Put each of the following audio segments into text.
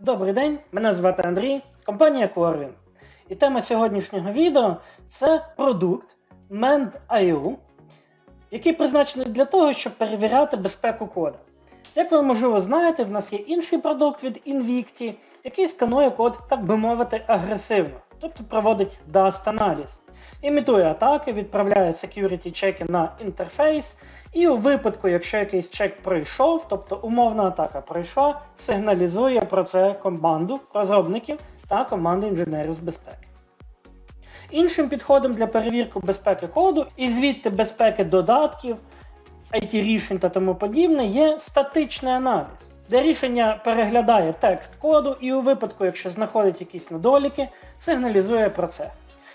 Добрий день, мене звати Андрій, компанія Corvin. І тема сьогоднішнього відео це продукт Mend.io, який призначений для того, щоб перевіряти безпеку кода. Як ви можливо знаєте, в нас є інший продукт від Invicti, який сканує код, так би мовити, агресивно, тобто проводить Dust-аналіз, імітує атаки, відправляє security чеки на інтерфейс, і у випадку, якщо якийсь чек пройшов, тобто умовна атака пройшла, сигналізує про це команду розробників та команду інженерів з безпеки. Іншим підходом для перевірки безпеки коду і звідти безпеки додатків, IT-рішень та тому подібне є статичний аналіз, де рішення переглядає текст коду і у випадку, якщо знаходить якісь недоліки, сигналізує про це.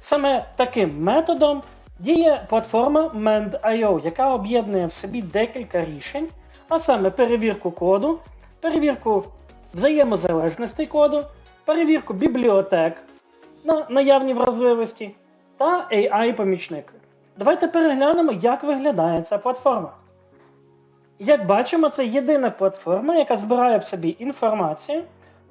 Саме таким методом діє платформа Mend.io, яка об'єднує в собі декілька рішень, а саме перевірку коду, перевірку взаємозалежностей коду, перевірку бібліотек на наявні вразливості та AI-помічники. Давайте переглянемо, як виглядає ця платформа. Як бачимо, це єдина платформа, яка збирає в собі інформацію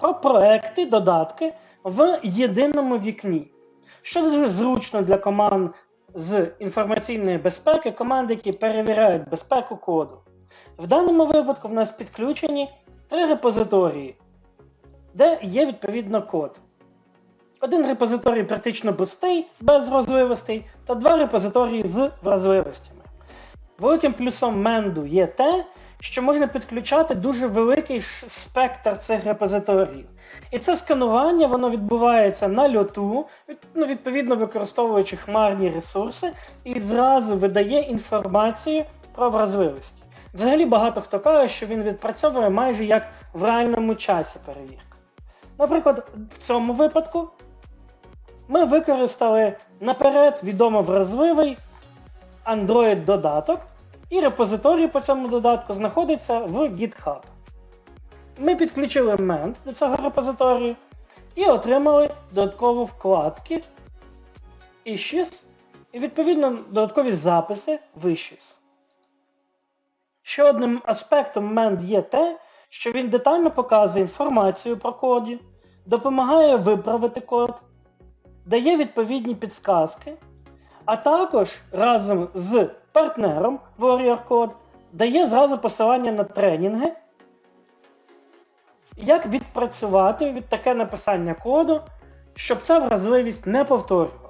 про проекти, додатки в єдиному вікні, що дуже зручно для команд з інформаційної безпеки, команди, які перевіряють безпеку коду. В даному випадку в нас підключені три репозиторії, де є відповідно код. Один репозиторій практично пустий, без вразливостей, та два репозиторії з вразливостями. Великим плюсом Менду є те, що можна підключати дуже великий спектр цих репозиторіїв. І це сканування воно відбувається на льоту, ну, відповідно використовуючи хмарні ресурси, і зразу видає інформацію про вразливості. Взагалі багато хто каже, що він відпрацьовує майже як в реальному часі перевірка. Наприклад, в цьому випадку ми використали наперед відомо вразливий Android-додаток, і репозиторій по цьому додатку знаходиться в GitHub. Ми підключили Mend до цього репозиторію і отримали додаткові вкладки Issues і відповідно додаткові записи в Issues. Ще одним аспектом Mend є те, що він детально показує інформацію про коді, допомагає виправити код, дає відповідні підсказки, а також разом з партнером Warrior Code дає зразу посилання на тренінги, як відпрацювати від таке написання коду, щоб ця вразливість не повторювалась.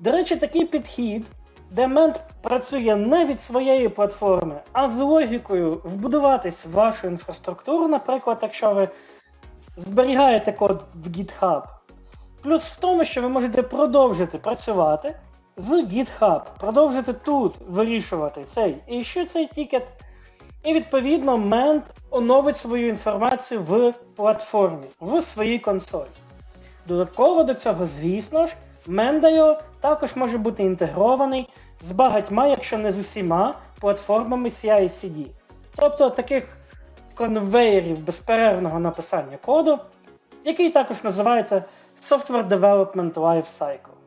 До речі, такий підхід, де мент працює не від своєї платформи, а з логікою вбудуватись в вашу інфраструктуру, наприклад, якщо ви зберігаєте код в GitHub. Плюс в тому, що ви можете продовжити працювати з GitHub, продовжити тут вирішувати цей і що цей тікет. І відповідно Mend оновить свою інформацію в платформі, в своїй консолі. Додатково до цього, звісно ж, Mend.io також може бути інтегрований з багатьма, якщо не з усіма, платформами CI-CD. Тобто таких конвеєрів безперервного написання коду, який також називається Software Development Lifecycle.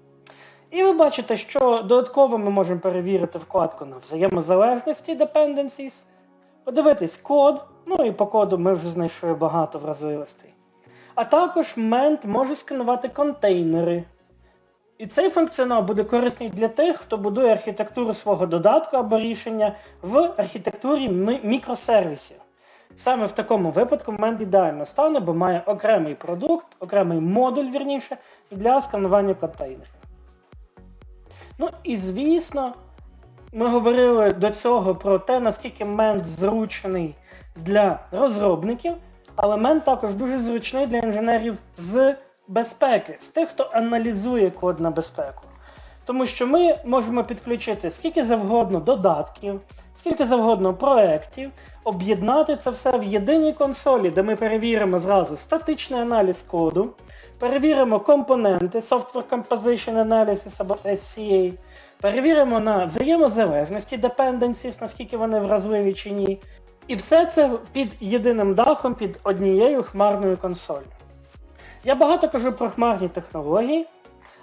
І ви бачите, що додатково ми можемо перевірити вкладку на взаємозалежності Dependencies, подивитись код, ну і по коду ми вже знайшли багато вразливостей. А також Mend може сканувати контейнери. І цей функціонал буде корисний для тих, хто будує архітектуру свого додатку або рішення в архітектурі мікросервісів. Саме в такому випадку Mend ідеально стане, бо має окремий продукт, окремий модуль, вірніше, для сканування контейнерів. Ну і звісно, ми говорили до цього про те, наскільки мент зручний для розробників, але мент також дуже зручний для інженерів з безпеки, з тих, хто аналізує код на безпеку. Тому що ми можемо підключити скільки завгодно додатків, скільки завгодно проєктів, об'єднати це все в єдиній консолі, де ми перевіримо зразу статичний аналіз коду, перевіримо компоненти Software Composition Analysis або SCA, перевіримо на взаємозалежності dependencies, наскільки вони вразливі чи ні. І все це під єдиним дахом, під однією хмарною консолью. Я багато кажу про хмарні технології,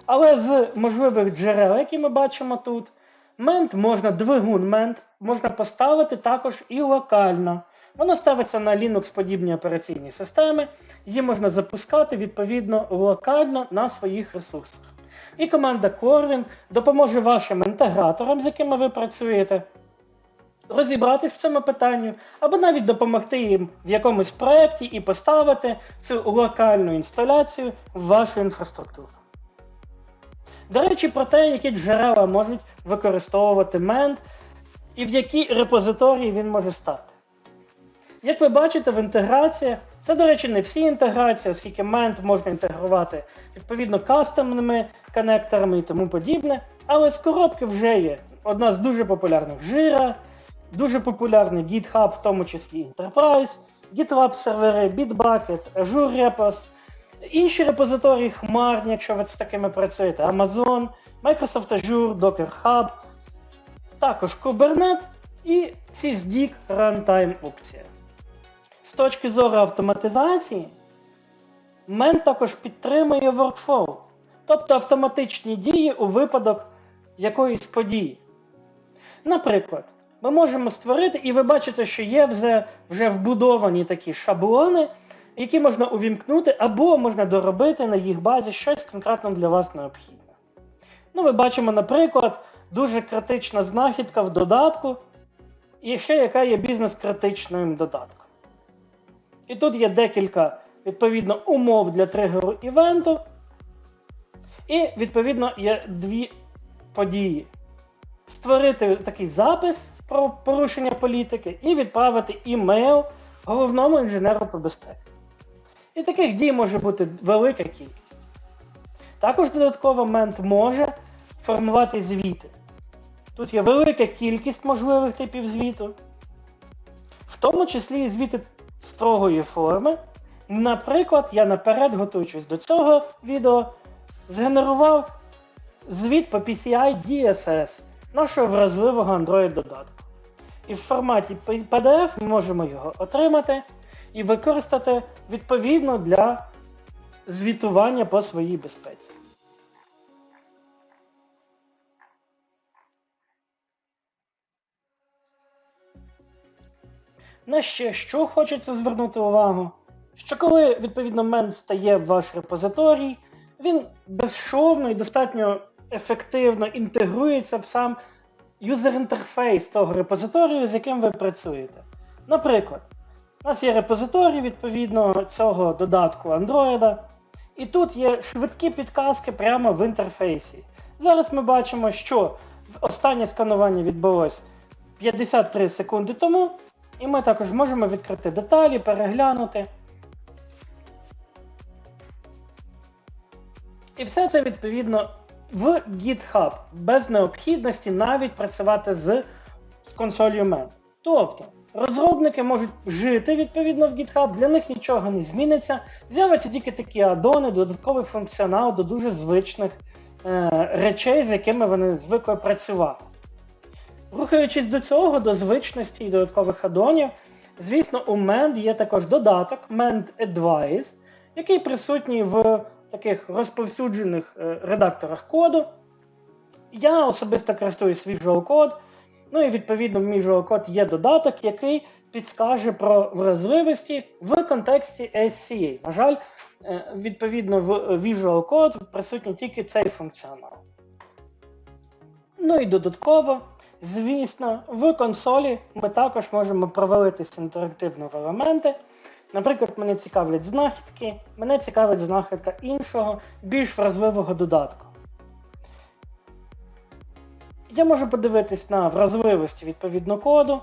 але з можливих джерел, які ми бачимо тут, Мент можна, двигун Мент можна поставити також і локально Воно ставиться на Linux-подібні операційні системи, її можна запускати відповідно локально на своїх ресурсах. І команда Corvin допоможе вашим інтеграторам, з якими ви працюєте, розібратись в цьому питанні, або навіть допомогти їм в якомусь проєкті і поставити цю локальну інсталяцію в вашу інфраструктуру. До речі, про те, які джерела можуть використовувати Mend і в які репозиторії він може стати. Як ви бачите, в інтеграціях, це, до речі, не всі інтеграції, оскільки Mend можна інтегрувати відповідно кастомними коннекторами і тому подібне. Але з коробки вже є одна з дуже популярних Jira, дуже популярний GitHub, в тому числі Enterprise, GitLab сервери, Bitbucket, Azure Repos, інші репозиторії хмарні, якщо ви з такими працюєте, Amazon, Microsoft Azure, Docker Hub, також Kubernetes і SysDig Runtime опція. З точки зору автоматизації, Мен також підтримує workflow, тобто автоматичні дії у випадок якоїсь події. Наприклад, ми можемо створити, і ви бачите, що є вже, вже вбудовані такі шаблони, які можна увімкнути, або можна доробити на їх базі щось конкретно для вас необхідне. Ну, ми бачимо, наприклад, дуже критична знахідка в додатку, і ще яка є бізнес-критичним додатком. І тут є декілька відповідно умов для тригеру івенту. І, відповідно, є дві події: створити такий запис про порушення політики і відправити імейл головному інженеру по безпеці. І таких дій може бути велика кількість. Також додатково мент може формувати звіти. Тут є велика кількість можливих типів звіту, в тому числі і звіти строгої форми. Наприклад, я наперед, готуючись до цього відео, згенерував звіт по PCI DSS нашого вразливого Android додатку. І в форматі PDF ми можемо його отримати і використати відповідно для звітування по своїй безпеці. На ще що хочеться звернути увагу? Що коли відповідно мен стає в ваш репозиторій, він безшовно і достатньо ефективно інтегрується в сам юзер-інтерфейс того репозиторію, з яким ви працюєте. Наприклад, у нас є репозиторій відповідно цього додатку Android, і тут є швидкі підказки прямо в інтерфейсі. Зараз ми бачимо, що останнє сканування відбулось 53 секунди тому, і ми також можемо відкрити деталі, переглянути. І все це відповідно в GitHub, без необхідності навіть працювати з, з консолью Man. Тобто, розробники можуть жити відповідно в GitHub, для них нічого не зміниться. З'являться тільки такі адони, додатковий функціонал до дуже звичних е, речей, з якими вони звикли працювати. Рухаючись до цього, до звичності і додаткових адонів, звісно, у Mend є також додаток Mend Advice, який присутній в таких розповсюджених е, редакторах коду. Я особисто користуюсь Visual Code. Ну і відповідно в Visual Code є додаток, який підскаже про вразливості в контексті SCA. На жаль, е, відповідно в Visual Code присутній тільки цей функціонал. Ну і додатково, звісно, в консолі ми також можемо провалитись інтерактивно в елементи. Наприклад, мене цікавлять знахідки, мене цікавить знахідка іншого, більш вразливого додатку. Я можу подивитись на вразливості відповідно коду.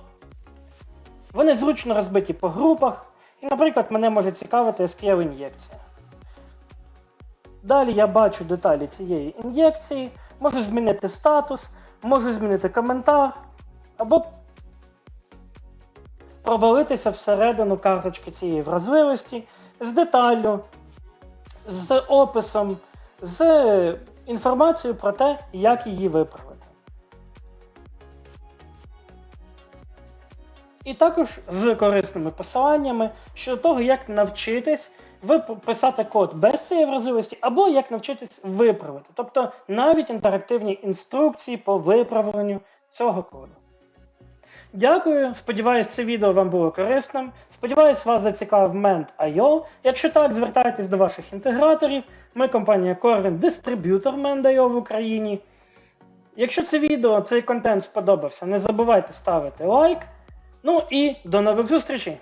Вони зручно розбиті по групах. І, наприклад, мене може цікавити SQL ін'єкція. Далі я бачу деталі цієї ін'єкції, можу змінити статус, можу змінити коментар, або провалитися всередину карточки цієї вразливості з деталлю, з описом, з інформацією про те, як її виправити. І також з корисними посиланнями щодо того, як навчитись писати код без цієї вразливості, або як навчитись виправити. Тобто навіть інтерактивні інструкції по виправленню цього коду. Дякую. Сподіваюсь, це відео вам було корисним. Сподіваюсь, вас зацікавив Mend.io. Якщо так, звертайтесь до ваших інтеграторів. Ми компанія Corvin, дистриб'ютор Mend.io в Україні. Якщо це відео, цей контент сподобався, не забувайте ставити лайк. Ну і до нових зустрічей!